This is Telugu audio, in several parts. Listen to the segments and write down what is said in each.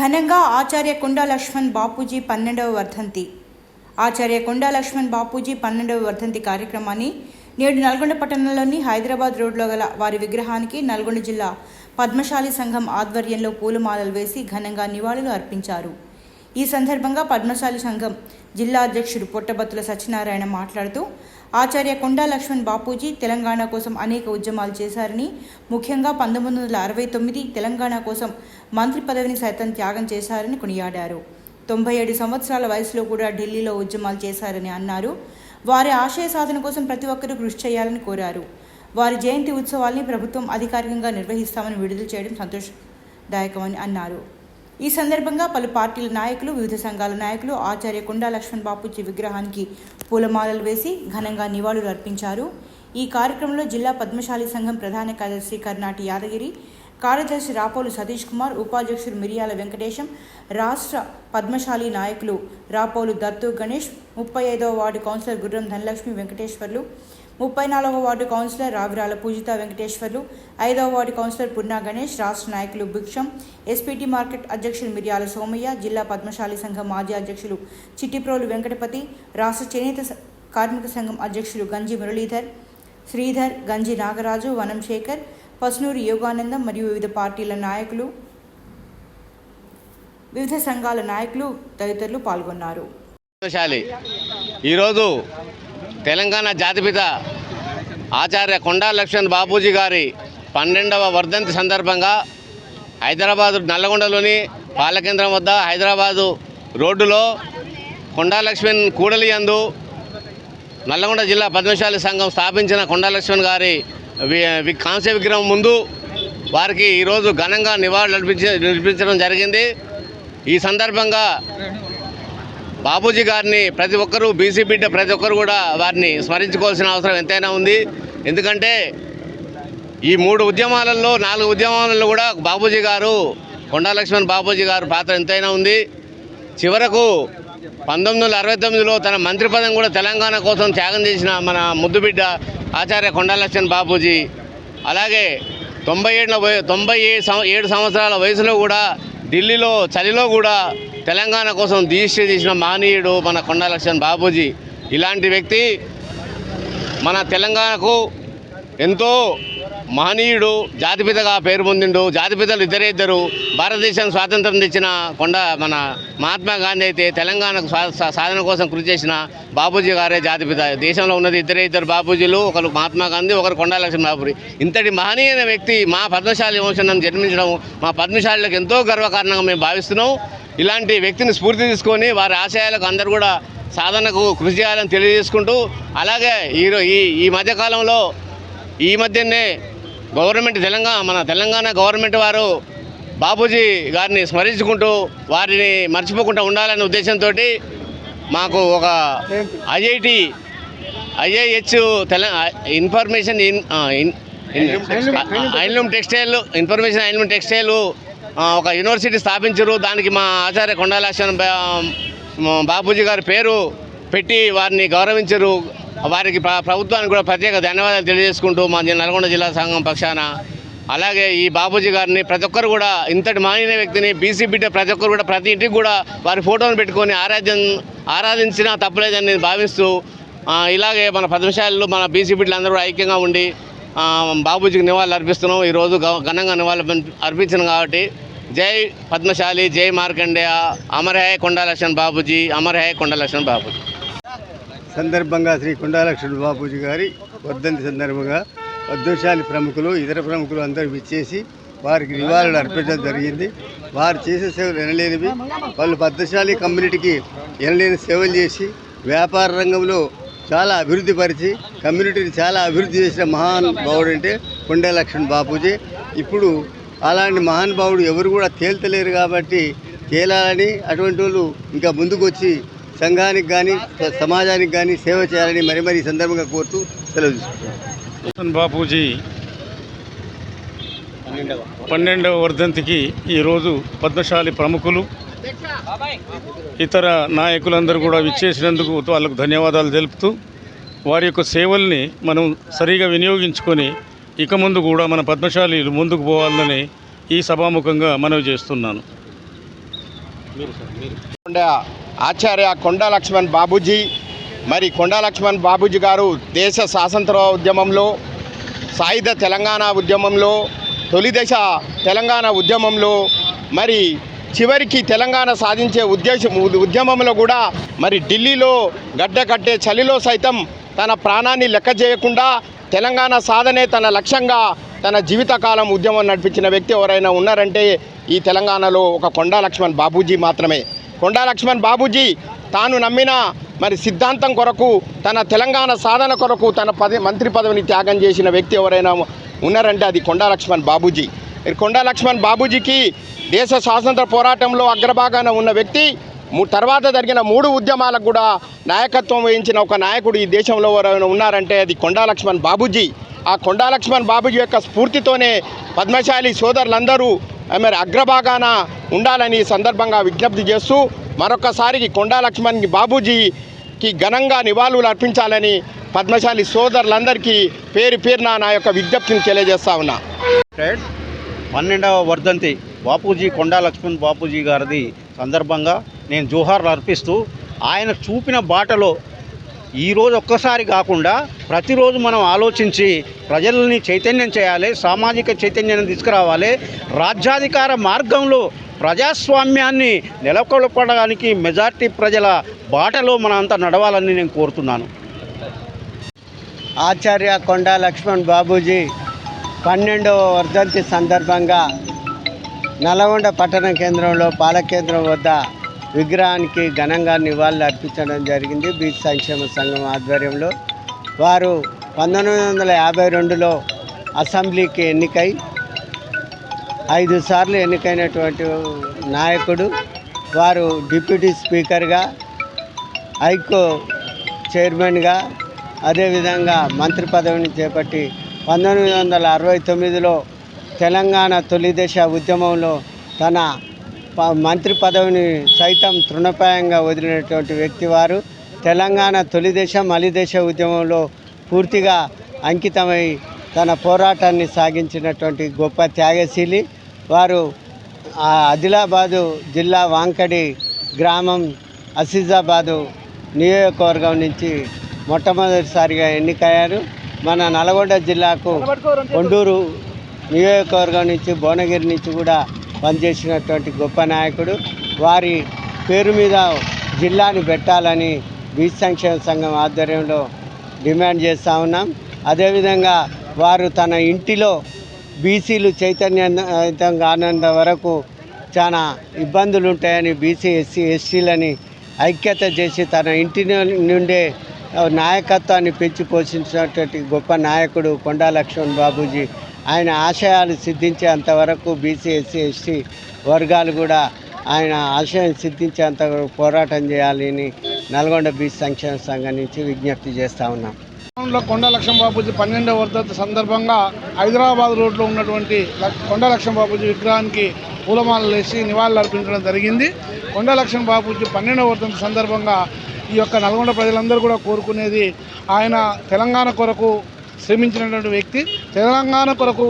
ఘనంగా ఆచార్య కొండా లక్ష్మణ్ బాపూజీ పన్నెండవ వర్ధంతి. ఆచార్య కొండా లక్ష్మణ్ బాపూజీ పన్నెండవ వర్ధంతి కార్యక్రమాన్ని నేడు నల్గొండ పట్టణంలోని హైదరాబాద్ రోడ్లో గల వారి విగ్రహానికి నల్గొండ జిల్లా పద్మశాలి సంఘం ఆధ్వర్యంలో పూలమాలలు వేసి ఘనంగా నివాళులు అర్పించారు. ఈ సందర్భంగా పద్మశాలి సంఘం జిల్లా అధ్యక్షుడు పొట్టబత్తుల సత్యనారాయణ మాట్లాడుతూ ఆచార్య కొండా లక్ష్మణ్ బాపూజీ తెలంగాణ కోసం అనేక ఉద్యమాలు చేశారని ముఖ్యంగా పంతొమ్మిది వందల అరవై తొమ్మిది తెలంగాణ కోసం మంత్రి పదవిని సైతం త్యాగం చేశారని కొనియాడారు. తొంభై ఏడు సంవత్సరాల వయసులో కూడా ఢిల్లీలో ఉద్యమాలు చేశారని అన్నారు. వారి ఆశయ సాధన కోసం ప్రతి ఒక్కరూ కృషి చేయాలని కోరారు. వారి జయంతి ఉత్సవాల్ని ప్రభుత్వం అధికారికంగా నిర్వహిస్తామని విడుదల చేయడం సంతోషదాయకమని అన్నారు. ఈ సందర్భంగా పలు పార్టీల నాయకులు వివిధ సంఘాల నాయకులు ఆచార్య కొండా లక్ష్మణ్ బాపూజీ విగ్రహానికి పూలమాలలు వేసి ఘనంగా నివాళులు అర్పించారు. ఈ కార్యక్రమంలో జిల్లా పద్మశాలి సంఘం ప్రధాన కార్యదర్శి కర్నాటి యాదగిరి కార్యదర్శి రాపోలు సతీష్ కుమార్ ఉపాధ్యక్షుడు మిరియాల వెంకటేశం రాష్ట్ర పద్మశాలి నాయకులు రాపోలు దత్తు గణేష్ ముప్పై ఐదవ వార్డు కౌన్సిలర్ గుర్రం ధనలక్ష్మి వెంకటేశ్వర్లు ముప్పై నాలుగవ వార్డు కౌన్సిలర్ రావిరాల పూజిత వెంకటేశ్వర్లు ఐదవ వార్డు కౌన్సిలర్ పున్నా గణేష్ రాష్ట్ర నాయకులు భిక్షం ఎస్పీటీ మార్కెట్ అధ్యక్షులు మిర్యాల సోమయ్య జిల్లా పద్మశాలి సంఘం మాజీ అధ్యక్షులు చిట్టిప్రోలు వెంకటపతి రాష్ట్ర చేనేత కార్మిక సంఘం అధ్యక్షులు గంజి మురళీధర్ శ్రీధర్ గంజి నాగరాజు వనం శేఖర్ పసునూరి యోగానందం మరియు వివిధ పార్టీల నాయకులు వివిధ సంఘాల నాయకులు తదితరులు పాల్గొన్నారు. ఈరోజు తెలంగాణ జాతిపిత ఆచార్య కొండా లక్ష్మణ్ బాపూజీ గారి పన్నెండవ వర్ధంతి సందర్భంగా హైదరాబాదు నల్లగొండలోని పాలకేంద్రం వద్ద హైదరాబాదు రోడ్డులో కొండాలక్ష్మణ్ కూడలి యందు నల్లగొండ జిల్లా పద్మశాలి సంఘం స్థాపించిన కొండాలక్ష్మణ్ గారి కాంస్య విగ్రహం ముందు వారికి ఈరోజు ఘనంగా నివాళులు అర్పించ నిర్పించడం జరిగింది. ఈ సందర్భంగా బాబూజీ గారిని ప్రతి ఒక్కరూ బీసీ బిడ్డ ప్రతి ఒక్కరు కూడా వారిని స్మరించుకోవాల్సిన అవసరం ఎంతైనా ఉంది. ఎందుకంటే ఈ మూడు ఉద్యమాలలో నాలుగు ఉద్యమాలలో కూడా బాబూజీ గారు కొండా లక్ష్మణ్ బాబూజీ గారు పాత్ర ఎంతైనా ఉంది. చివరకు పంతొమ్మిది వందల అరవై తొమ్మిదిలో తన మంత్రి పదం కూడా తెలంగాణ కోసం త్యాగం చేసిన మన ముద్దుబిడ్డ ఆచార్య కొండలక్ష్మణ్ బాపూజీ. అలాగే తొంభై ఏడున తొంభై ఏడు సంవత్సరాల వయసులో కూడా ఢిల్లీలో చలిలో కూడా తెలంగాణ కోసం దీక్ష చేసిన మానీయుడు మన కొండలక్ష్మణ్ బాపూజీ. ఇలాంటి వ్యక్తి మన తెలంగాణకు ఎంతో మహనీయుడు జాతిపితగా పేరు పొందిండు జాతిపితలు ఇద్దరే ఇద్దరు భారతదేశం స్వాతంత్రం తెచ్చిన కొండ మన మహాత్మా గాంధీ అయితే తెలంగాణకు సాధన కోసం కృషి చేసిన బాపూజీ గారే జాతిపిత దేశంలో ఉన్నది ఇద్దరే ఇద్దరు బాపూజీలు ఒకరు మహాత్మా గాంధీ ఒకరు కొండా లక్ష్మణ ఇంతటి మహనీయమైన వ్యక్తి మా పద్మశాలి వంశనం జన్మించడం మా పద్మశాలకు ఎంతో గర్వకారణంగా మేము భావిస్తున్నాం. ఇలాంటి వ్యక్తిని స్ఫూర్తి తీసుకొని వారి ఆశయాలకు అందరూ కూడా సాధనకు కృషి చేయాలని తెలియజేసుకుంటూ అలాగే ఈరో ఈ ఈ మధ్యకాలంలో ఈ మధ్యనే గవర్నమెంట్ తెలంగాణ మన తెలంగాణ గవర్నమెంట్ వారు బాపూజీ గారిని స్మరించుకుంటూ వారిని మర్చిపోకుండా ఉండాలనే ఉద్దేశంతో మాకు ఒక ఐఐటి ఐఐహెచ్ తెల information in in handloom textile information handloom textile ఒక యూనివర్సిటీ స్థాపించరు. దానికి మా ఆచార్య కొండాలక్ష్మణ్ బాపూజీ గారి పేరు పెట్టి వారిని గౌరవించరు. వారికి ప్రభుత్వానికి కూడా ప్రత్యేక ధన్యవాదాలు తెలియజేసుకుంటూ మా నల్గొండ జిల్లా సంఘం పక్షాన. అలాగే ఈ బాపూజీ గారిని ప్రతి ఒక్కరు కూడా ఇంతటి మానిన వ్యక్తిని బీసీ బిడ్డ ప్రతి ఒక్కరు కూడా ప్రతి ఇంటికి కూడా వారి ఫోటోను పెట్టుకొని ఆరాధ్యం ఆరాధించినా తప్పలేదని నేను భావిస్తూ ఇలాగే మన పద్మశాలలో మన బీసీ బిడ్డలందరూ ఐక్యంగా ఉండి బాబూజీకి నివాళులు అర్పిస్తున్నాం ఈరోజు గ- ఘనంగా నివాళులు అర్పి- అర్పించాను కాబట్టి జై పద్మశాలి జై మార్కండేయ అమర్ హై కొండా అమరహాయ బాబూజీ అమర్ బాబూజీ సందర్భంగా శ్రీ కొండాలక్ష్మణ బాపూజీ గారి వర్ధంతి సందర్భంగా పద్మశాలి ప్రముఖులు ఇతర ప్రముఖులు అందరూ విచ్చేసి వారికి నివాళులు అర్పించడం జరిగింది. వారు చేసే సేవలు ఎనలేనివి వాళ్ళు పద్మశాలి కమ్యూనిటీకి ఎనలేని సేవలు చేసి వ్యాపార రంగంలో చాలా అభివృద్ధి పరిచి కమ్యూనిటీని చాలా అభివృద్ధి చేసిన మహానుభావుడు అంటే కొండా లక్ష్మణ్ బాపూజీ. ఇప్పుడు అలాంటి మహానుభావుడు ఎవరు కూడా తేల్తలేరు కాబట్టి తేలాలని అటువంటి వాళ్ళు ఇంకా ముందుకు వచ్చి సంఘానికి కానీ సమాజానికి కానీ సేవ చేయాలని మరి మరి సందర్భంగా కోరుతూ సెలవు తీసుకుంటున్నాను బాపూజీ పన్నెండవ వర్ధంతికి ఈరోజు పద్మశాలి ప్రముఖులు ఇతర నాయకులందరూ కూడా విచ్చేసినందుకు వాళ్ళకు ధన్యవాదాలు తెలుపుతూ వారి యొక్క సేవల్ని మనం సరిగా వినియోగించుకొని ఇక ముందు కూడా మన పద్మశాలీలు ముందుకు పోవాలని ఈ సభాముఖంగా మనవి చేస్తున్నాను. ఆచార్య కొండా లక్ష్మణ్ బాబూజీ. మరి కొండా లక్ష్మణ్ బాబూజీ గారు దేశ స్వాతంత్ర ఉద్యమంలో సాయుధ తెలంగాణ ఉద్యమంలో తొలి దశ తెలంగాణ ఉద్యమంలో మరి చివరికి తెలంగాణ సాధించే ఉద్దేశం ఉద్యమంలో కూడా మరి ఢిల్లీలో గడ్డ కట్టే చలిలో సైతం తన ప్రాణాన్ని లెక్క చేయకుండా తెలంగాణ సాధనే తన లక్ష్యంగా తన జీవితకాలం ఉద్యమం నడిపించిన వ్యక్తి ఎవరైనా ఉన్నారంటే ఈ తెలంగాణలో ఒక కొండా లక్ష్మణ్ బాబూజీ మాత్రమే. కొండా లక్ష్మణ్ బాబూజీ తాను నమ్మిన మరి సిద్ధాంతం కొరకు తన తెలంగాణ సాధన కొరకు తన పది మంత్రి పదవిని త్యాగం చేసిన వ్యక్తి ఎవరైనా ఉన్నారంటే అది కొండా లక్ష్మణ్ బాబూజీ. కొండా లక్ష్మణ్ బాబూజీకి దేశ స్వాతంత్ర పోరాటంలో అగ్రభాగాన ఉన్న వ్యక్తి తర్వాత జరిగిన మూడు ఉద్యమాలకు కూడా నాయకత్వం వహించిన ఒక నాయకుడు ఈ దేశంలో ఎవరైనా ఉన్నారంటే అది కొండా లక్ష్మణ్ బాబూజీ. ఆ కొండా లక్ష్మణ్ బాబూజీ యొక్క స్ఫూర్తితోనే పద్మశాలి సోదరులందరూ మరి అగ్రభాగాన ఉండాలని ఈ సందర్భంగా విజ్ఞప్తి చేస్తూ మరొకసారి కొండా లక్ష్మణ్కి బాబూజీకి ఘనంగా నివాళులు అర్పించాలని పద్మశాలి సోదరులందరికీ పేరు పేరున నా యొక్క విజ్ఞప్తిని తెలియజేస్తా ఉన్నా. పన్నెండవ వర్ధంతి బాపూజీ కొండా లక్ష్మణ్ బాపూజీ గారిది సందర్భంగా నేను జోహార్లు అర్పిస్తూ ఆయన చూపిన బాటలో ఈరోజు ఒక్కసారి కాకుండా ప్రతిరోజు మనం ఆలోచించి ప్రజల్ని చైతన్యం చేయాలి సామాజిక చైతన్యాన్ని తీసుకురావాలి రాజ్యాధికార మార్గంలో ప్రజాస్వామ్యాన్ని నెలకొల్పడానికి మెజార్టీ ప్రజల బాటలో మనంతా నడవాలని నేను కోరుతున్నాను. ఆచార్య కొండ లక్ష్మణ్ బాబూజీ పన్నెండవ వర్ధంతి సందర్భంగా నల్గొండ పట్టణ కేంద్రంలో పాలకేంద్రం వద్ద విగ్రహానికి ఘనంగా నివాళులు అర్పించడం జరిగింది బీచ్ సంక్షేమ సంఘం ఆధ్వర్యంలో. వారు పంతొమ్మిది వందల యాభై రెండులో అసెంబ్లీకి ఎన్నికై ఐదు సార్లు ఎన్నికైనటువంటి నాయకుడు వారు డిప్యూటీ స్పీకర్గా హైకో చైర్మన్గా అదేవిధంగా మంత్రి పదవిని చేపట్టి పంతొమ్మిది వందల అరవై తొమ్మిదిలో తెలంగాణ తొలి దశ ఉద్యమంలో తన మంత్రి పదవిని సైతం తృణప్రాయంగా వదిలినటువంటి వ్యక్తి వారు తెలంగాణ తొలి దశ మలి దశ ఉద్యమంలో పూర్తిగా అంకితమై తన పోరాటాన్ని సాగించినటువంటి గొప్ప త్యాగశీలి. వారు ఆదిలాబాదు జిల్లా వాంకడి గ్రామం అసీజాబాదు నియోజకవర్గం నుంచి మొట్టమొదటిసారిగా ఎన్నికయ్యారు. మన నల్గొండ జిల్లాకు కొండూరు నియోజకవర్గం నుంచి భువనగిరి నుంచి కూడా పనిచేసినటువంటి గొప్ప నాయకుడు. వారి పేరు మీద జిల్లాని పెట్టాలని బీచ్ సంక్షేమ సంఘం ఆధ్వర్యంలో డిమాండ్ చేస్తూ ఉన్నాం. అదేవిధంగా వారు తన ఇంటిలో బీసీలు చైతన్యవంతం కానంత వరకు చాలా ఇబ్బందులు ఉంటాయని బీసీ ఎస్సీ ఎస్సీలని ఐక్యత చేసి తన ఇంటి నుండే నాయకత్వాన్ని పెంచి పోషించినటువంటి గొప్ప నాయకుడు కొండా లక్ష్మణ్ బాబూజీ ఆయన ఆశయాలు సిద్ధించేంత వరకు బీసీ ఎస్సీ ఎస్టీ వర్గాలు కూడా ఆయన ఆశయం సిద్ధించేంత వరకు పోరాటం చేయాలని నల్గొండ బీచ్ సంక్షేమ సంఘం నుంచి విజ్ఞప్తి చేస్తూ ఉన్నాం. లో కొండ లక్ష్మణ బాపూజీ పన్నెండవ వర్ధంతి సందర్భంగా హైదరాబాద్ రోడ్లో ఉన్నటువంటి కొండ లక్ష్మణ బాపూజీ విగ్రహానికి పూలమాలలు వేసి నివాళులు అర్పించడం జరిగింది. కొండ లక్ష్మణ బాపూజీ పన్నెండవ వర్ధంతి సందర్భంగా ఈ యొక్క నల్గొండ ప్రజలందరూ కూడా కోరుకునేది ఆయన తెలంగాణ కొరకు శ్రమించినటువంటి వ్యక్తి తెలంగాణ కొరకు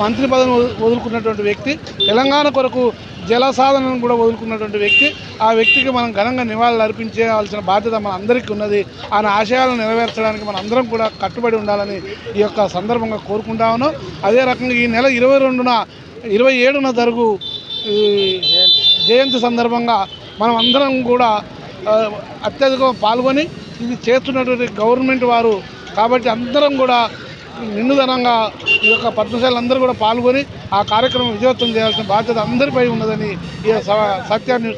మంత్రి పదవిని వదులుకున్నటువంటి వ్యక్తి తెలంగాణ కొరకు జల సాధనను కూడా వదులుకున్నటువంటి వ్యక్తి ఆ వ్యక్తికి మనం ఘనంగా నివాళులు అర్పించేయాల్సిన బాధ్యత మన అందరికీ ఉన్నది. ఆయన ఆశయాలను నెరవేర్చడానికి మన అందరం కూడా కట్టుబడి ఉండాలని ఈ యొక్క సందర్భంగా కోరుకుంటా అదే రకంగా ఈ నెల ఇరవై రెండున ఇరవై ఏడున జరుగు ఈ జయంతి సందర్భంగా మనం అందరం కూడా అత్యధికంగా పాల్గొని ఇది చేస్తున్నటువంటి గవర్నమెంట్ వారు కాబట్టి అందరం కూడా నిన్నుదనంగా ఈ యొక్క పద్మశాలందరూ కూడా పాల్గొని ఆ కార్యక్రమం విజయవంతం చేయాల్సిన బాధ్యత అందరిపై ఉన్నదని ఈ స- సత్యాన్ని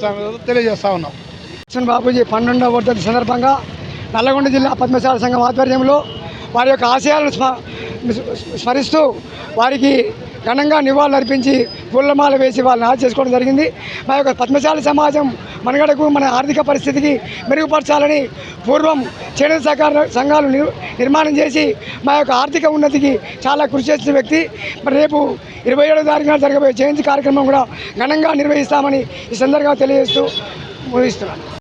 తెలియజేస్తా ఉన్నాం. లక్ష్మణ్ బాబుజీ పన్నెండవ వర్ధంతి సందర్భంగా నల్లగొండ జిల్లా పద్మశాల సంఘం ఆధ్వర్యంలో వారి యొక్క ఆశయాలను స్మరిస్తూ వారికి ఘనంగా నివాళులు అర్పించి పూలమాల వేసి వాళ్ళని ఆది చేసుకోవడం జరిగింది. మా యొక్క పద్మశాల సమాజం మనగడకు మన ఆర్థిక పరిస్థితికి మెరుగుపరచాలని పూర్వం చేనేత సహకార సంఘాలు నిర్- నిర్మాణం చేసి మా యొక్క ఆర్థిక ఉన్నతికి చాలా కృషి చేసిన వ్యక్తి. మరి రేపు ఇరవై ఏడో తారీఖున జరగబోయే జయంతి కార్యక్రమం కూడా ఘనంగా నిర్వహిస్తామని ఈ సందర్భంగా తెలియజేస్తూ ముగిస్తున్నాను.